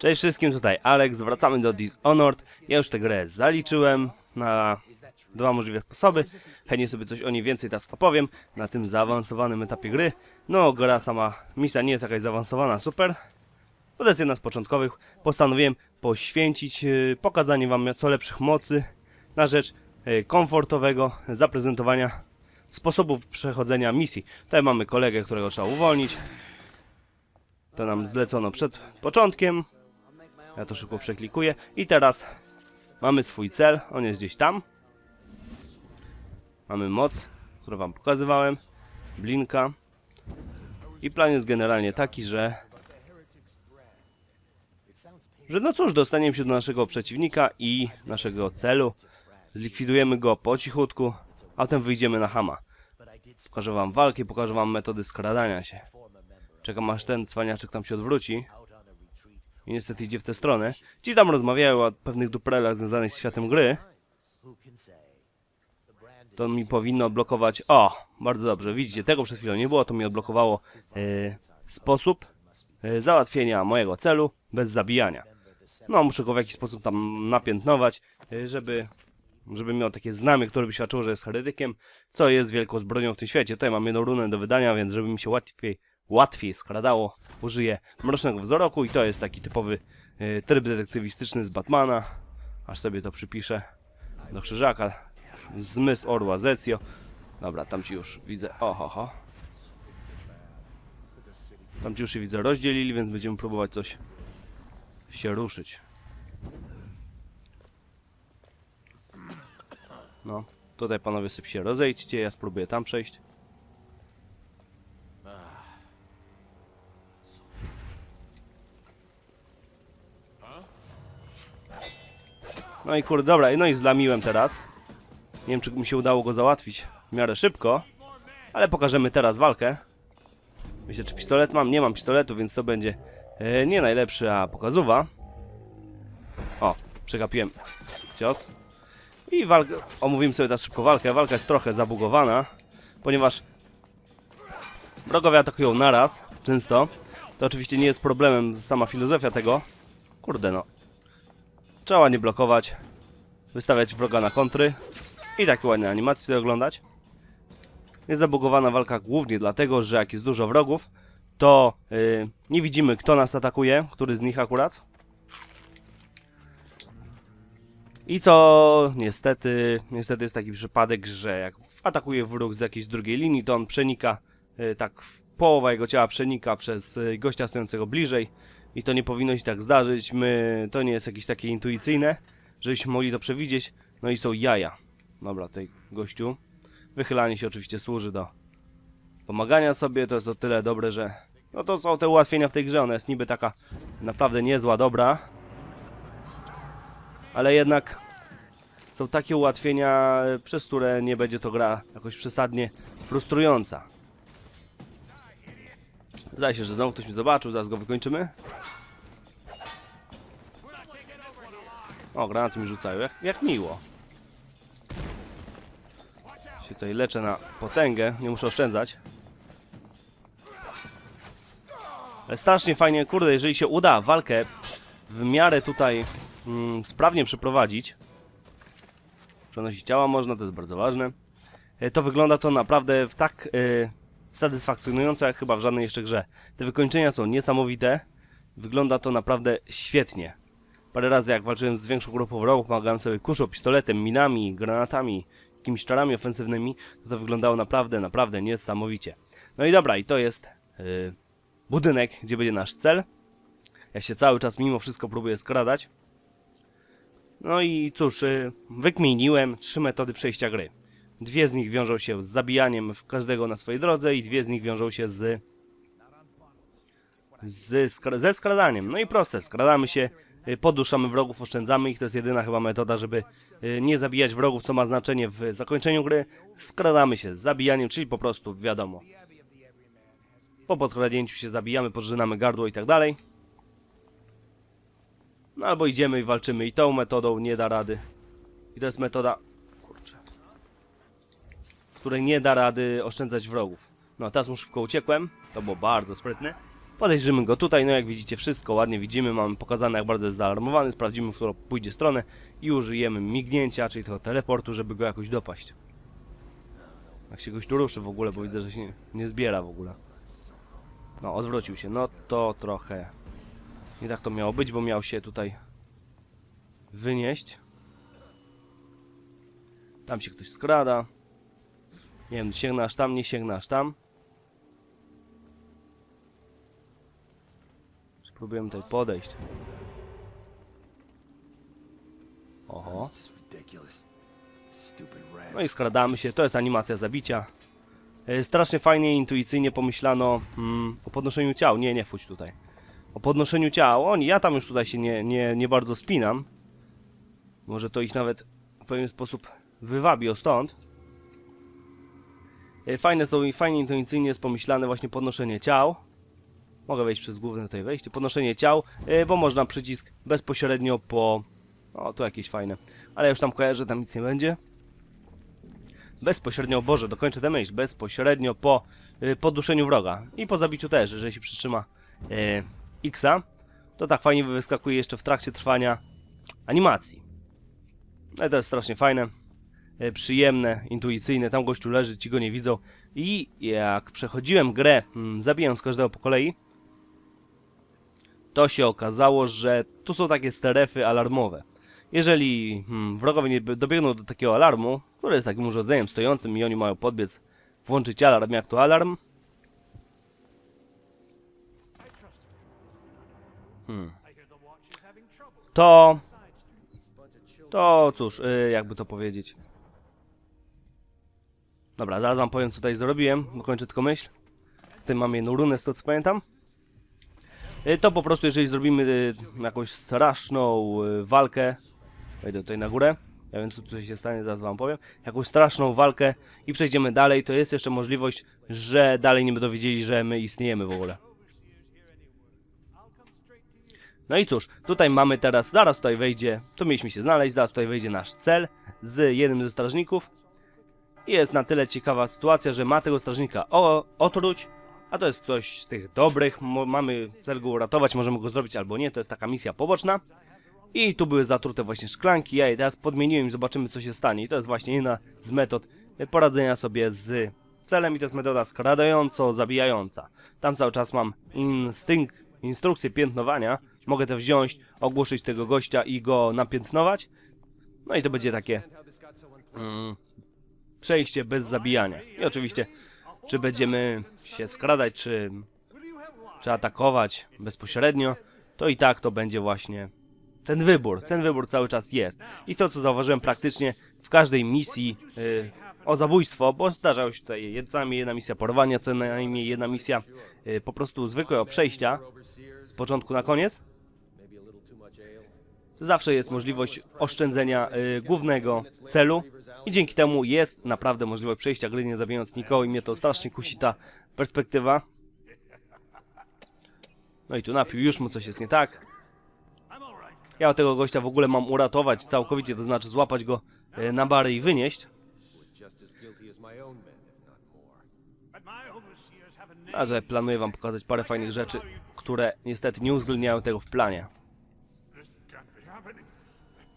Cześć wszystkim, tutaj Alex, wracamy do Dishonored. Ja już tę grę zaliczyłem na dwa możliwe sposoby. Chętnie sobie coś o niej więcej teraz opowiem na tym zaawansowanym etapie gry. No, gra sama, misja nie jest jakaś zaawansowana, super. To jest jedna z początkowych. Postanowiłem poświęcić yy, pokazanie wam co lepszych mocy na rzecz yy, komfortowego zaprezentowania sposobów przechodzenia misji. Tutaj mamy kolegę, którego trzeba uwolnić. To nam zlecono przed początkiem. Ja to szybko przeklikuję. I teraz mamy swój cel. On jest gdzieś tam. Mamy moc, którą wam pokazywałem. Blinka. I plan jest generalnie taki, że... Że no cóż, dostaniemy się do naszego przeciwnika i naszego celu. Zlikwidujemy go po cichutku, a potem wyjdziemy na Hama. Pokażę wam walkę, pokażę wam metody skradania się. Czekam aż ten cwaniaczek tam się odwróci. I niestety idzie w tę stronę. Ci tam rozmawiają o pewnych duprelach związanych z światem gry. To mi powinno blokować... O! Bardzo dobrze, widzicie, tego przed chwilą nie było, to mi odblokowało e, sposób e, załatwienia mojego celu bez zabijania. No, muszę go w jakiś sposób tam napiętnować, e, żeby, żeby miał takie znamie, które by świadczyło, że jest heretykiem, co jest wielką zbrodnią w tym świecie. Tutaj mam jedną runę do wydania, więc żeby mi się łatwiej, łatwiej skradało, użyję mrocznego wzroku i to jest taki typowy e, tryb detektywistyczny z Batmana. Aż sobie to przypiszę do krzyżaka. Zmysł orła Zecjo. Dobra, tam ci już widzę. Oho, ho. Tam ci już się widzę rozdzielili, więc będziemy próbować coś się ruszyć. No, tutaj panowie sobie się rozejdźcie, ja spróbuję tam przejść. No i kurde, dobra, no i zlamiłem teraz. Nie wiem, czy mi się udało go załatwić w miarę szybko, ale pokażemy teraz walkę. Myślę, czy pistolet mam? Nie mam pistoletu, więc to będzie e, nie najlepszy, a pokazuwa. O, przegapiłem cios. I walkę, omówimy sobie teraz szybko walkę. Walka jest trochę zabugowana, ponieważ wrogowie atakują naraz, często. To oczywiście nie jest problemem sama filozofia tego. Kurde no. Trzeba nie blokować, wystawiać wroga na kontry i takie ładne animacje oglądać. Jest zabugowana walka głównie dlatego, że jak jest dużo wrogów, to yy, nie widzimy kto nas atakuje, który z nich akurat. I co niestety, niestety jest taki przypadek, że jak atakuje wróg z jakiejś drugiej linii, to on przenika, yy, tak połowa jego ciała przenika przez yy, gościa stojącego bliżej. I to nie powinno się tak zdarzyć, my, to nie jest jakieś takie intuicyjne, żebyśmy mogli to przewidzieć. No i są jaja. Dobra, tutaj gościu. Wychylanie się oczywiście służy do pomagania sobie, to jest o tyle dobre, że... No to są te ułatwienia w tej grze, ona jest niby taka naprawdę niezła, dobra. Ale jednak są takie ułatwienia, przez które nie będzie to gra jakoś przesadnie frustrująca. Zdaje się, że znowu ktoś mi zobaczył, zaraz go wykończymy. O, granaty mi rzucają, jak, jak miło. Się tutaj leczę na potęgę, nie muszę oszczędzać. Ale strasznie fajnie, kurde, jeżeli się uda walkę w miarę tutaj mm, sprawnie przeprowadzić. Przenosić ciała można, to jest bardzo ważne. E, To wygląda to naprawdę w tak e, satysfakcjonująco jak chyba w żadnej jeszcze grze. Te wykończenia są niesamowite. Wygląda to naprawdę świetnie. Parę razy jak walczyłem z większą grupą wrogów, pomagałem sobie kuszą, pistoletem, minami, granatami, jakimiś czarami ofensywnymi, to to wyglądało naprawdę, naprawdę niesamowicie. No i dobra, i to jest yy, budynek, gdzie będzie nasz cel. Ja się cały czas mimo wszystko próbuję skradać. No i cóż, yy, wykminiłem trzy metody przejścia gry. Dwie z nich wiążą się z zabijaniem każdego na swojej drodze i dwie z nich wiążą się z, z skra ze skradaniem. No i proste, skradamy się, y, poduszamy wrogów, oszczędzamy ich. To jest jedyna chyba metoda, żeby y, nie zabijać wrogów, co ma znaczenie w zakończeniu gry. Skradamy się z zabijaniem, czyli po prostu wiadomo. Po podkradnięciu się zabijamy, podrzynamy gardło i tak dalej. No albo idziemy i walczymy i tą metodą nie da rady. I to jest metoda... Której nie da rady oszczędzać wrogów. No teraz mu szybko uciekłem. To było bardzo sprytne. Podejrzymy go tutaj, no jak widzicie wszystko ładnie widzimy, mamy pokazane jak bardzo jest zaalarmowany, sprawdzimy w którą pójdzie stronę i użyjemy mignięcia, czyli tego teleportu, żeby go jakoś dopaść. Jak się goś tu ruszy w ogóle, bo widzę, że się nie zbiera w ogóle. No, odwrócił się, no to trochę... Nie tak to miało być, bo miał się tutaj wynieść. Tam się ktoś skrada. Nie wiem, sięgnę aż tam, nie sięgnę aż tam. Spróbujemy tutaj podejść. Oho. No i skradamy się, to jest animacja zabicia. E, Strasznie fajnie intuicyjnie pomyślano mm, o podnoszeniu ciał. Nie, nie fuć tutaj. O podnoszeniu ciał. Oni, ja tam już tutaj się nie, nie, nie bardzo spinam. Może to ich nawet w pewien sposób wywabi o stąd. E, Fajne są i fajnie intuicyjnie jest pomyślane właśnie podnoszenie ciał. Mogę wejść przez główne tutaj wejście. Podnoszenie ciał, e, bo można przycisk bezpośrednio po... O, tu jakieś fajne. Ale już tam kojarzę, tam nic nie będzie bezpośrednio, Boże, dokończę tę myśl, bezpośrednio po y, poduszeniu wroga i po zabiciu też, jeżeli się przytrzyma Xa, to tak fajnie wyskakuje jeszcze w trakcie trwania animacji. No i to jest strasznie fajne, przyjemne, intuicyjne, tam gościu leży, ci go nie widzą i jak przechodziłem grę, mm, zabijając każdego po kolei, to się okazało, że tu są takie strefy alarmowe. Jeżeli hmm, wrogowie nie dobiegną do takiego alarmu, który jest takim urządzeniem stojącym i oni mają podbiec, włączyć alarm, jak to alarm. Hmm. To... To cóż, y, jakby to powiedzieć. Dobra, zaraz wam powiem co tutaj zrobiłem, dokończę tylko myśl. Tutaj mamy jedną runę z to co pamiętam. Y, To po prostu jeżeli zrobimy y, jakąś straszną y, walkę Wejdę tutaj na górę. Ja wiem co tutaj się stanie, zaraz wam powiem. Jakąś straszną walkę i przejdziemy dalej, to jest jeszcze możliwość, że dalej nie będą wiedzieli, że my istniejemy w ogóle. No i cóż, tutaj mamy teraz, zaraz tutaj wejdzie, tu mieliśmy się znaleźć, zaraz tutaj wejdzie nasz cel z jednym ze strażników. Jest na tyle ciekawa sytuacja, że ma tego strażnika o, otruć, a to jest ktoś z tych dobrych, mamy cel go uratować, możemy go zrobić albo nie, to jest taka misja poboczna. I tu były zatrute właśnie szklanki, ja je teraz podmieniłem i zobaczymy co się stanie. I to jest właśnie jedna z metod poradzenia sobie z celem i to jest metoda skradająco zabijająca. Tam cały czas mam instynkt, instrukcję piętnowania. Mogę to wziąć, ogłuszyć tego gościa i go napiętnować. No i to będzie takie mm, przejście bez zabijania. I oczywiście, czy będziemy się skradać, czy, czy atakować bezpośrednio, to i tak to będzie właśnie ten wybór, ten wybór cały czas jest. I to, co zauważyłem praktycznie w każdej misji y, o zabójstwo, bo zdarzało się tutaj jed- co najmniej jedna misja porwania, co najmniej jedna misja y, po prostu zwykłego przejścia z początku na koniec. Zawsze jest możliwość oszczędzenia y, głównego celu i dzięki temu jest naprawdę możliwość przejścia gry nie zabijając nikogo i mnie to strasznie kusi ta perspektywa. No i tu napił, już mu coś jest nie tak. Ja tego gościa w ogóle mam uratować całkowicie, to znaczy złapać go e, na bary i wynieść. Just as guilty as my own men, if not more. But my overseers have a name. A tutaj planuję wam pokazać parę fajnych rzeczy, które niestety nie uwzględniają tego w planie.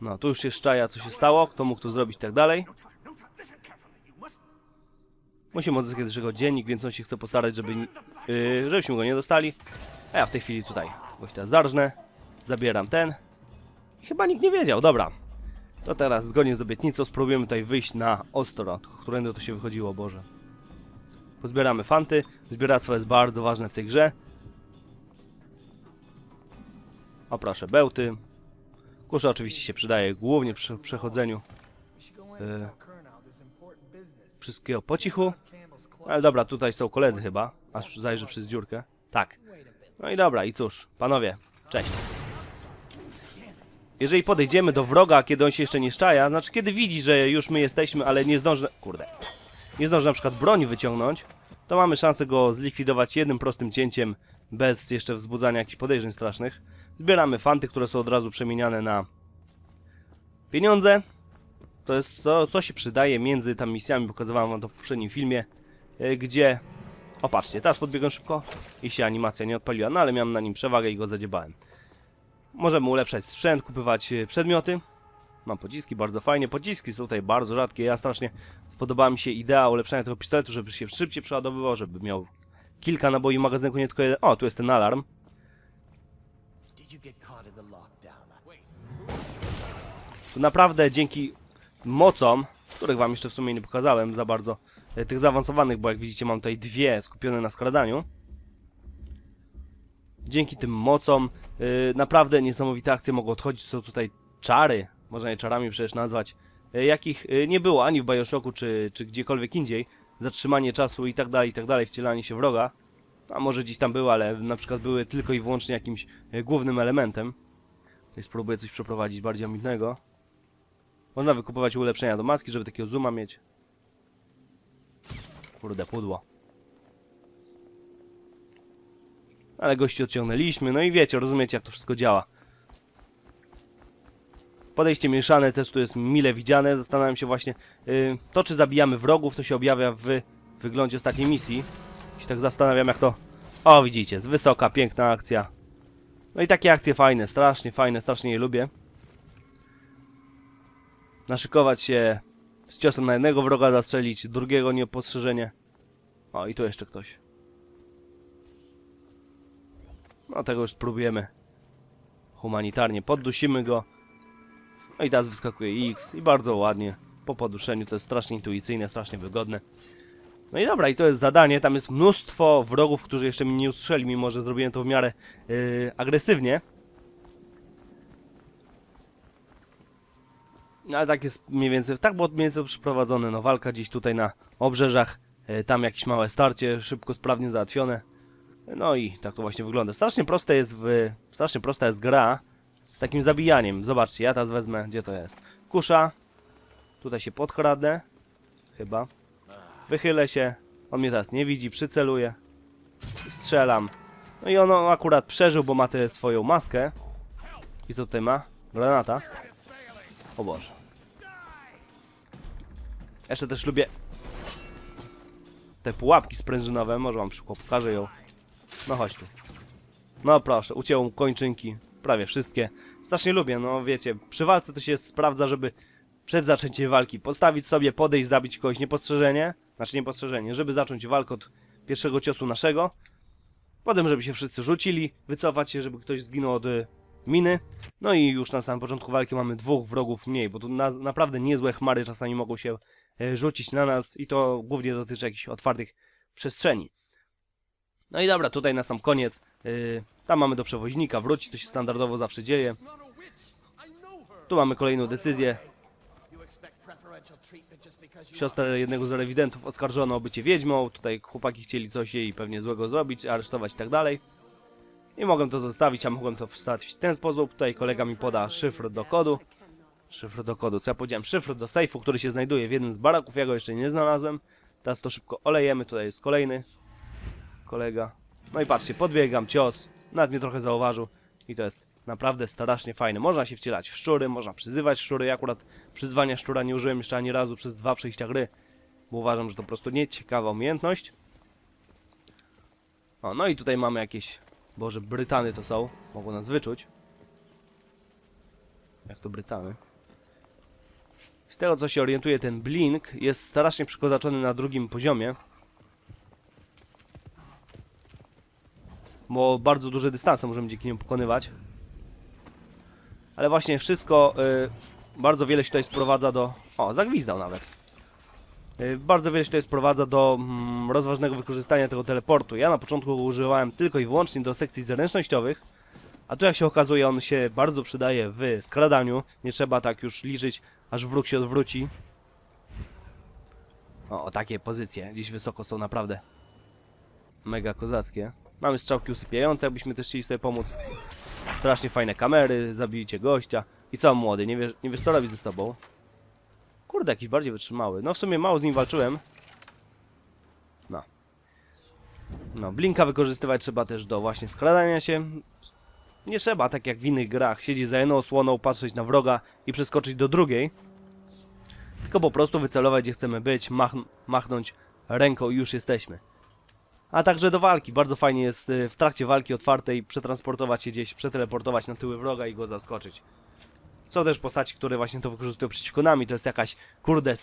No, tu już się szczaja, co się stało, kto mógł to zrobić i tak dalej. Musimy odzyskać jego dziennik, więc on się chce postarać, żeby, yy, żebyśmy go nie dostali. A ja w tej chwili tutaj gościa zarżnę, zabieram ten. Chyba nikt nie wiedział, dobra. To teraz zgodnie z obietnicą spróbujemy tutaj wyjść na ostro, którędy to się wychodziło, Boże. Pozbieramy fanty, zbieractwo jest bardzo ważne w tej grze. O proszę, bełty. Kusza oczywiście się przydaje głównie przy przechodzeniu e, wszystkiego po cichu. Ale dobra, tutaj są koledzy chyba. Aż zajrzę przez dziurkę. Tak. No i dobra, i cóż, panowie, cześć. Jeżeli podejdziemy do wroga, kiedy on się jeszcze nie szczaja, znaczy kiedy widzi, że już my jesteśmy, ale nie zdąży... Kurde. Nie zdąży na przykład broni wyciągnąć, to mamy szansę go zlikwidować jednym prostym cięciem, bez jeszcze wzbudzania jakichś podejrzeń strasznych. Zbieramy fanty, które są od razu przemieniane na pieniądze. To jest to, co się przydaje między tam misjami, pokazywałem wam to w poprzednim filmie, e, gdzie O, patrzcie, teraz podbiegłem szybko i się animacja nie odpaliła, no ale miałem na nim przewagę i go zadziebałem. Możemy ulepszać sprzęt, kupywać e, przedmioty. Mam pociski, bardzo fajnie. Pociski są tutaj bardzo rzadkie. Ja strasznie spodobała mi się idea ulepszenia tego pistoletu, żeby się szybciej przeładowywał, żeby miał kilka naboi w magazynku, nie tylko jeden. O, tu jest ten alarm. Naprawdę dzięki mocom, których wam jeszcze w sumie nie pokazałem za bardzo, e, tych zaawansowanych, bo jak widzicie mam tutaj dwie skupione na skradaniu. Dzięki tym mocom y, naprawdę niesamowite akcje mogą odchodzić. Są tutaj czary, można je czarami przecież nazwać, y, jakich y, nie było ani w Bioshocku, czy, czy gdziekolwiek indziej. Zatrzymanie czasu i tak dalej, i tak dalej, wcielanie się wroga. A może gdzieś tam było, ale na przykład były tylko i wyłącznie jakimś y, głównym elementem. Tutaj spróbuję coś przeprowadzić bardziej ambitnego. Można wykupować ulepszenia do maski, żeby takiego zooma mieć. Kurde, pudło. Ale gości odciągnęliśmy, no i wiecie, rozumiecie jak to wszystko działa. Podejście mieszane też tu jest mile widziane. Zastanawiam się właśnie, y, to czy zabijamy wrogów, to się objawia w wyglądzie ostatniej misji. Się tak zastanawiam jak to... O, widzicie, z wysoka, piękna akcja. No i takie akcje fajne, strasznie fajne, strasznie je lubię naszykować się z ciosem na jednego wroga, zastrzelić drugiego nieopostrzeżenie. O, i tu jeszcze ktoś. No, tego już spróbujemy humanitarnie. Poddusimy go. No i teraz wyskakuje X i bardzo ładnie po poduszeniu. To jest strasznie intuicyjne, strasznie wygodne. No i dobra, i to jest zadanie. Tam jest mnóstwo wrogów, którzy jeszcze mnie nie usłyszeli, mimo że zrobiłem to w miarę yy, agresywnie. Ale tak jest mniej więcej, tak było mniej więcej przeprowadzone, no walka gdzieś tutaj na obrzeżach, e, tam jakieś małe starcie, szybko, sprawnie załatwione. No i tak to właśnie wygląda. Strasznie proste jest w, strasznie prosta jest gra z takim zabijaniem. Zobaczcie, ja teraz wezmę, gdzie to jest. Kusza, tutaj się podkradę, chyba. Wychylę się, on mnie teraz nie widzi, przyceluję, strzelam. No i on akurat przeżył, bo ma tę swoją maskę. I co tutaj ma? Granata. O Boże. Jeszcze też lubię te pułapki sprężynowe. Może wam szybko pokażę ją. No chodź tu. No proszę, ucięło kończynki. Prawie wszystkie. Strasznie lubię, no wiecie. Przy walce to się sprawdza, żeby przed zaczęciem walki postawić sobie, podejść, zabić kogoś niepostrzeżenie. Znaczy niepostrzeżenie, żeby zacząć walkę od pierwszego ciosu naszego. Potem, żeby się wszyscy rzucili, wycofać się, żeby ktoś zginął od y, miny. No i już na samym początku walki mamy dwóch wrogów mniej, bo tu na, naprawdę niezłe chmary czasami mogą się e, rzucić na nas i to głównie dotyczy jakichś otwartych przestrzeni. No i dobra, tutaj na sam koniec, yy, tam mamy do przewoźnika, wróci, to się standardowo zawsze dzieje. Tu mamy kolejną decyzję. Siostrę jednego z rewidentów oskarżono o bycie wiedźmą, tutaj chłopaki chcieli coś jej pewnie złego zrobić, aresztować i tak dalej. I mogłem to zostawić, a mogłem to załatwić w ten sposób. Tutaj kolega mi poda szyfr do kodu. Szyfr do kodu, co ja powiedziałem? Szyfr do sejfu, który się znajduje w jednym z baraków. Ja go jeszcze nie znalazłem. Teraz to szybko olejemy. Tutaj jest kolejny kolega. No i patrzcie, podbiegam, cios. Nawet mnie trochę zauważył. I to jest naprawdę strasznie fajne. Można się wcielać w szczury, można przyzywać szczury. Ja akurat przyzwania szczura nie użyłem jeszcze ani razu przez dwa przejścia gry. Bo uważam, że to po prostu nieciekawa umiejętność. O, no i tutaj mamy jakieś Boże, Brytany to są. Mogą nas wyczuć. Jak to Brytany? Z tego co się orientuje, ten blink jest strasznie przykozaczony na drugim poziomie. Bo bardzo duże dystanse możemy dzięki niemu pokonywać. Ale właśnie wszystko, y, bardzo wiele się tutaj sprowadza do... O, zagwizdał nawet. Y, Bardzo wiele się tutaj sprowadza do mm, rozważnego wykorzystania tego teleportu. Ja na początku go używałem tylko i wyłącznie do sekcji zręcznościowych, a tu jak się okazuje on się bardzo przydaje w skradaniu. Nie trzeba tak już liczyć, aż wróg się odwróci. O, o takie pozycje gdzieś wysoko są naprawdę mega kozackie. Mamy strzałki usypiające, jakbyśmy też chcieli sobie pomóc. Strasznie fajne kamery, zabijcie gościa. I co młody, nie wiesz, nie wiesz co robić ze sobą? Kurde, jakiś bardziej wytrzymały. No w sumie mało z nim walczyłem. No. No, blinka wykorzystywać trzeba też do właśnie skradania się. Nie trzeba, tak jak w innych grach, siedzieć za jedną osłoną, patrzeć na wroga i przeskoczyć do drugiej. Tylko po prostu wycelować, gdzie chcemy być, mach machnąć ręką i już jesteśmy. a także do walki. Bardzo fajnie jest y, w trakcie walki otwartej przetransportować się gdzieś, przeteleportować na tyły wroga i go zaskoczyć. Są też postaci, które właśnie to wykorzystują przeciwko nami. To jest jakaś, kurde,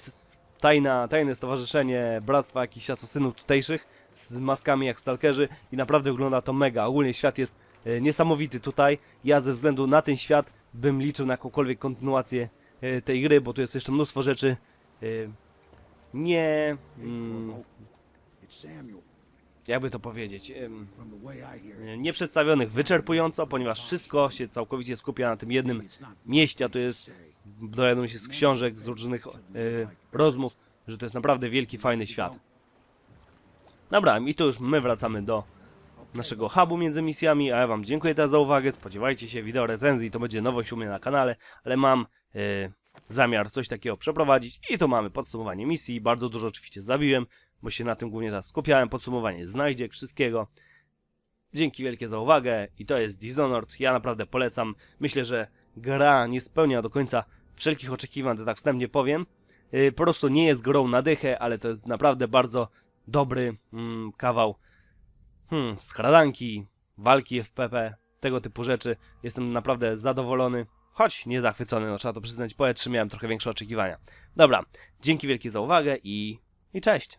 tajna, tajne stowarzyszenie bractwa jakichś asasynów tutejszych z maskami jak stalkerzy i naprawdę wygląda to mega. Ogólnie świat jest e, niesamowity tutaj. Ja ze względu na ten świat bym liczył na jakąkolwiek kontynuację e, tej gry, bo tu jest jeszcze mnóstwo rzeczy e, nie... Mm. Jakby to powiedzieć... em, From the way I hear it, nie przedstawionych wyczerpująco, ponieważ wszystko się całkowicie skupia na tym jednym mieście, a to jest, dowiaduję się z książek, z różnych e, rozmów, że to jest naprawdę wielki, fajny świat. Dobra, i tu już my wracamy do naszego hubu między misjami, a ja wam dziękuję teraz za uwagę, spodziewajcie się wideo recenzji, to będzie nowość u mnie na kanale, ale mam e, zamiar coś takiego przeprowadzić i tu mamy podsumowanie misji, bardzo dużo oczywiście zabiłem, bo się na tym głównie teraz skupiałem, podsumowanie znajdziek, wszystkiego. Dzięki wielkie za uwagę i to jest Dishonored. Ja naprawdę polecam. Myślę, że gra nie spełnia do końca wszelkich oczekiwań, to tak wstępnie powiem. Yy, po prostu nie jest grą na dychę, ale to jest naprawdę bardzo dobry mm, kawał hmm, skradanki, walki FPP, tego typu rzeczy. Jestem naprawdę zadowolony, choć nie zachwycony, no trzeba to przyznać, po E3 miałem trochę większe oczekiwania. Dobra, dzięki wielkie za uwagę i, i cześć.